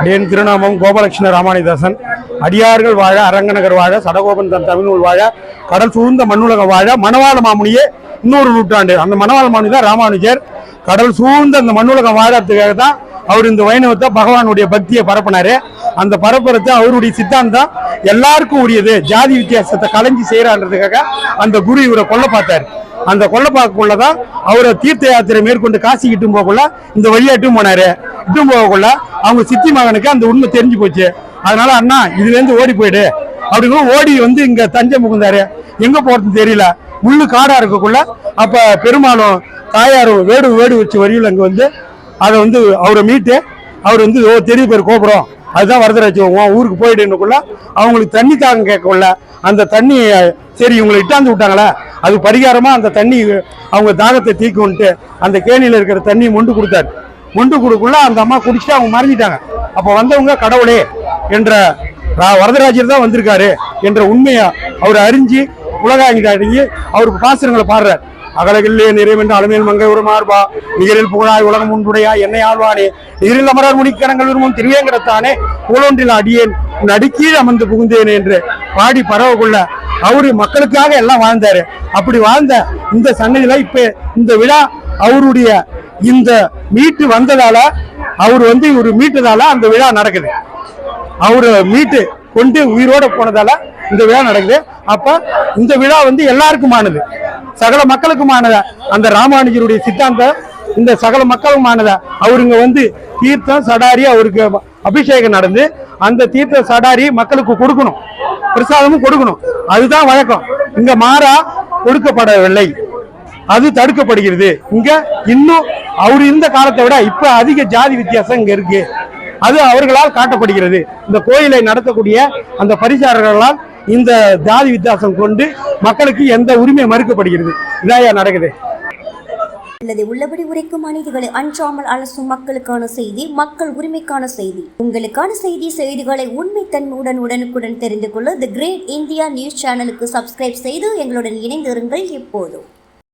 அடியன் திருநாமம் கோபலட்சுமி ராமானிதாசன் அடியார்கள் வாழ அரங்கநகர் வாழ சடகோபன் தன் தமிழ்நூல் வாழ கடல் சூழ்ந்த மண்ணுலகம் வாழ மணவாள மாமுனியே இன்னொரு நூற்றாண்டு. அந்த மணவாள மாமுனி தான் ராமானுஜர். கடல் சூழ்ந்த அந்த மண்ணுலகம் வாழறதுக்காக தான் அவர் இந்த வைணவத்தை பகவானுடைய பக்தியை பரப்புனாரு. அந்த பரப்புறத்தை அவருடைய சித்தாந்தம் எல்லாருக்கும் உரியது. ஜாதி வித்தியாசத்தை கலைஞ்சி செய்யறான்றதுக்காக அந்த குரு இவரை கொல்ல பார்த்தாரு. அந்த கொல்லப்பாக்குள்ளதான் அவரை தீர்த்த யாத்திரை மேற்கொண்டு காசி கிட்டும் போகக்குள்ள இந்த வழியாட்டும் போனாரு. இட்டும் போகக்குள்ள அவங்க சித்தி மகனுக்கு அந்த உண்மை தெரிஞ்சு போச்சு. அதனால அண்ணா இதுலேருந்து ஓடி போயிடு. அப்படிங்கிற ஓடி வந்து இங்க தஞ்சை முகுந்தாரு எங்க போறதுன்னு தெரியல. முள்ளு காடா இருக்கக்குள்ள அப்ப பெருமாளும் தாயாரும் வேடு வேடு வச்சு வரியில் அங்க வந்து அதை வந்து அவரை மீட்டு அவர் வந்து ஓ தெரிய பேர் கோபுரம். அதுதான் வரதராஜ் உன் ஊருக்கு போயிடுன்னுக்குள்ள அவங்களுக்கு தண்ணி தாகம் கேட்கக்குள்ள அந்த தண்ணி சரி இவங்களை இட்டாந்து விட்டாங்களே அது பரிகாரமா அந்த தண்ணி அவங்க தாகத்தை தீக்கும்ட்டு அந்த கேணியில் இருக்கிற தண்ணியை மொண்டு கொடுத்தாரு. கொண்டு கொடுக்குள்ள அந்த அம்மா குடிச்சிட்டு அவங்க மறைஞ்சிட்டாங்க அப்போ வந்தவங்க கடவுளே என்ற வரதராஜர் தான் வந்திருக்காரு என்ற உண்மையை அவர் அறிஞ்சு உலகாங்கிட்ட அடங்கி அவர் பாசுரங்களை பாடுறார். அகலகில்லே நிறைவென்று அலமேல் மங்கை ஒரு மார்பா நிகரில் புகழாய் உலகம் உண்டுடையா என்னை ஆழ்வானே நிகரில் அமரர் முடிக்கணங்கள் விரும்பும் திருவேங்கடத்தானே புகழொன்றில் அடியேன். நடுக்கீழ் அமர்ந்து புகுந்தேன் என்று பாடி பரவக்குள்ள அவரு மக்களுக்காக எல்லாம் வாழ்ந்தாரு. அப்படி வாழ்ந்த இந்த சன்னதியில இப்ப இந்த விழா அவருடைய இந்த மீட்டு வந்ததால அவர் வந்து இவர் மீட்டதால அந்த விழா நடக்குது. அவரு மீட்டு கொண்டு உயிரோட போனதால இந்த விழா நடக்குது. அப்ப இந்த விழா வந்து எல்லாருக்குமானது. சகல மக்களுக்குமானத. அந்த ராமானுஜருடைய சித்தாந்தம் இந்த சகல மக்களுமானத அவருங்க வந்து தீர்த்தம் சடாரி அவருக்கு அபிஷேகம் நடந்து அந்த தீர்த்த சடாரி மக்களுக்கு கொடுக்கணும். பிரசாதமும் கொடுக்கணும். அதுதான் வழக்கம். இங்க மாறா கொடுக்கப்படவில்லை. அது தடுக்கப்படுகிறது. இங்க இன்னும் அவர் இருந்த காலத்தை விட இப்ப அதிக ஜாதி வித்தியாசம் இங்க இருக்கு. அது அவர்களால் காட்டப்படுகிறது. இந்த கோயிலை நடத்தக்கூடிய அந்த பரிசாரர்களால் இந்த ஜாதி வித்தியாசம் கொண்டு மக்களுக்கு எந்த உரிமை மறுக்கப்படுகிறது. இதாயா நடக்குது. உள்ளதை உள்ளபடி உரைக்கும் அநீதிகளை அஞ்சாமல் அலசும் மக்களுக்கான செய்தி மக்கள் உரிமைக்கான செய்தி. உங்களுக்கான செய்தி செய்திகளை உண்மைத்தன்மையுடன் உடனுக்குடன் தெரிந்து கொள்ள தி கிரேட் இந்தியா நியூஸ் சேனலுக்கு சப்ஸ்கிரைப் செய்து எங்களுடன் இணைந்திருங்கள் எப்போதும்